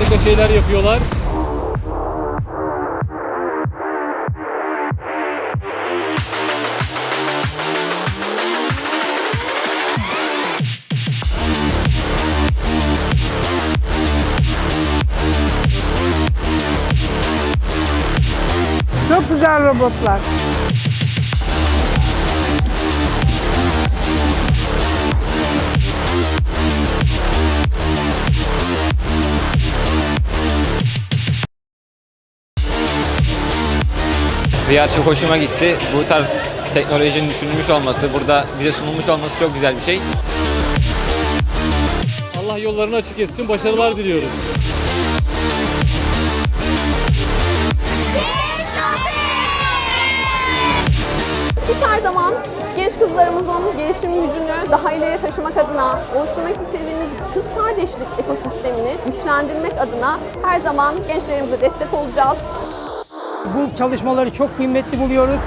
Harika şeyler yapıyorlar. Çok güzel robotlar. VR çok hoşuma gitti. Bu tarz teknolojinin düşünülmüş olması, burada bize sunulmuş olması çok güzel bir şey. Allah yollarını açık etsin. Başarılar diliyoruz. Biz her zaman genç kızlarımızın gelişim gücünü daha ileriye taşımak adına, oluşturmak istediğimiz kız kardeşlik ekosistemini güçlendirmek adına her zaman gençlerimize destek olacağız. Bu çalışmaları çok kıymetli buluyoruz.